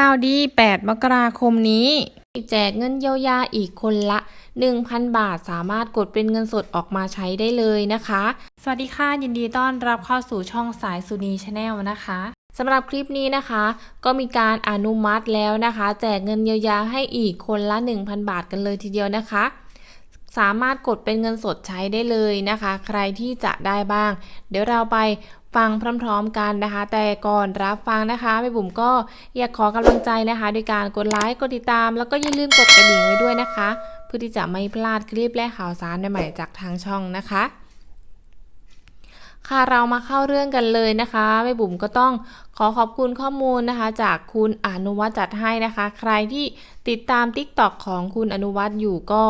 ข่าวดี 8 มกราคมนี้แจกเงินเยียวยาอีกคนละ 1,000 บาทสามารถกดเป็นเงินสดออกมาใช้ได้เลยนะคะ สวัสดีค่ะยินดีต้อนรับเข้าสู่ช่องสายสุนีชาแนลนะคะสำหรับคลิปนี้นะคะ ก็มีการอนุมัติแล้วนะคะ แจกเงินเยียวยาให้อีกคนละ 1,000 บาทกันเลยทีเดียวนะคะ สามารถกดเป็นเงินสดใช้ได้เลยนะคะ ใครที่จะได้บ้าง เดี๋ยวเราไป ฟังพร้อมๆกันนะคะ แต่ก่อนรับฟังนะคะแม่บุ๋มก็อยากขอกำลังใจนะคะด้วยการกดไลค์กดติดตาม แล้วก็อย่าลืมกดกระดิ่งไว้ด้วยนะคะ เพื่อที่จะไม่พลาดคลิปและข่าวสารใหม่ๆจากทางช่องนะคะ ค่ะเรามาเข้าเรื่องกันเลยนะคะแม่บุ๋มก็ต้องขอขอบคุณข้อมูลนะคะ จากคุณอนุวัฒน์จัดให้นะคะ ใครที่ติดตาม t ิ k t o k ของคุณอนุวัฒน์อยู่ก็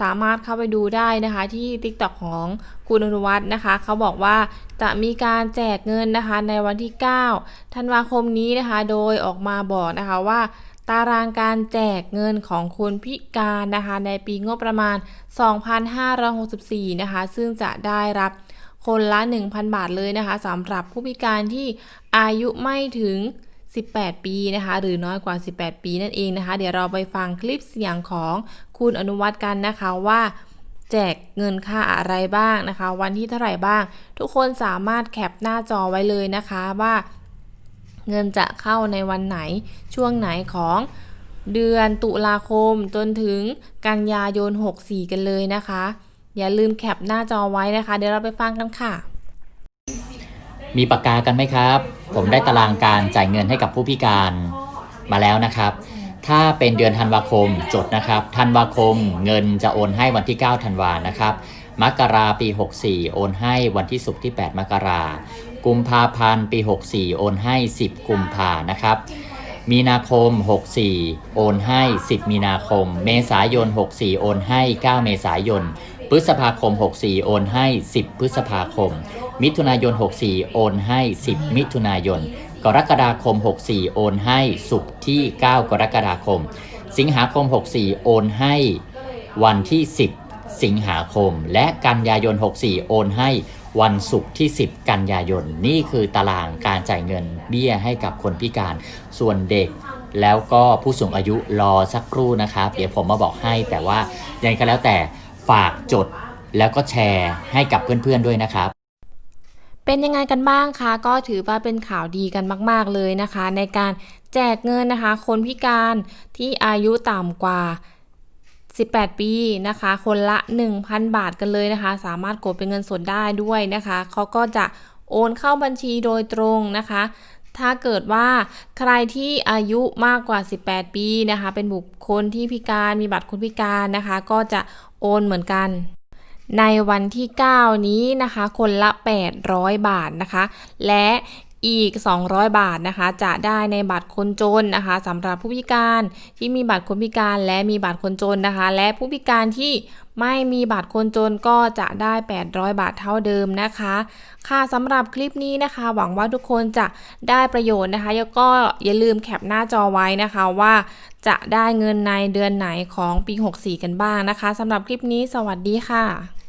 สามารถเข้าไปดูได้นะคะ ที่ t ิ k t o k ของคุณอนุวัฒน์นะคะ เขาบอกว่าจะมีการแจกเงินนะคะ ในวันที่9ธันวาคมนี้นะคะ โดยออกมาบอกนะคะว่าตารางการแจกเงินของคนพิการนะคะ ในปีงบประมาณ 2564 นะคะ ซึ่งจะได้รับ คนละ 1,000 บาทเลยนะคะสำหรับผู้พิการที่อายุไม่ถึง 18 ปีนะคะ หรือน้อยกว่า 18 ปีนั่นเองนะคะ เดี๋ยวเราไปฟังคลิปเสียงของคุณอนุวัตกันนะคะว่าแจกเงินค่าอะไรบ้างนะคะ วันที่เท่าไหร่บ้าง ทุกคนสามารถแคปหน้าจอไว้เลยนะคะว่าเงินจะเข้าในวันไหนช่วงไหนของเดือนตุลาคมจนถึงกันยายน 64 กันเลยนะคะ อย่าลืมแคปหน้าจอไว้นะคะ เดี๋ยวเราไปฟังกันค่ะ มีปากกากันไหมครับ ผมได้ตารางการจ่ายเงินให้กับผู้พิการมาแล้วนะครับ ถ้าเป็นเดือนธันวาคมจดนะครับ ธันวาคมเงินจะโอนให้วันที่ 9 ธันวานะครับ มกราปี 64 โอนให้วันที่ศุกร์ที่ 8 มกรากุมภาพันธ์ปี 64 โอนให้ 10 กุมภานะครับ มีนาคม 64 โอนให้ 10 มีนาคม เมษายน 64 โอนให้ 9 เมษายน พฤษภาคม 64 โอนให้ 10 พฤษภาคม มิถุนายน 64 โอนให้ 10 มิถุนายน กรกฎาคม 64 โอนให้ศุกที่ 9 กรกฎาคม สิงหาคม 64 โอนให้วันที่ 10 สิงหาคม และกันยายน 64 โอนให้วันศุกร์ที่ 10 กันยายน นี่คือตารางการจ่ายเงินเบี้ยให้กับคนพิการ ส่วนเด็กแล้วก็ผู้สูงอายุรอสักครู่นะครับ เดี๋ยวผมมาบอกให้แต่ว่ายังไงก็แล้วแต่ ฝากจดแล้วก็แชร์ให้กับเพื่อนๆด้วยนะครับ เป็นยังไงกันบ้างคะก็ถือว่าเป็นข่าวดีกันมาก ๆ เลยนะคะ ในการแจกเงินนะคะ คนพิการที่อายุต่ำกว่า 18 ปีนะคะ คนละ 1,000 บาทกันเลยนะคะ สามารถกดเป็นเงินสดได้ด้วยนะคะเขาก็จะโอนเข้าบัญชีโดยตรงนะคะ ถ้าเกิดว่าใครที่อายุมากกว่า 18 ปีนะคะ เป็นบุคคลที่พิการมีบัตรคนพิการนะคะ ก็จะโอนเหมือนกัน ในวันที่ 9 นี้นะคะ คนละ 800 บาทนะคะ และ อีก 200 บาทนะคะจะได้ในบัตรคนจนนะคะสำหรับผู้พิการที่มีบัตรคนพิการและมีบัตรคนจนนะคะ และผู้พิการที่ไม่มีบัตรคนจนก็จะได้ 800 บาทเท่าเดิมนะคะ ค่ะสำหรับคลิปนี้นะคะ หวังว่าทุกคนจะได้ประโยชน์นะคะ แล้วก็อย่าลืมแคปหน้าจอไว้นะคะว่าจะได้เงินในเดือนไหนของปี 64 กันบ้างนะคะสำหรับคลิปนี้สวัสดีค่ะ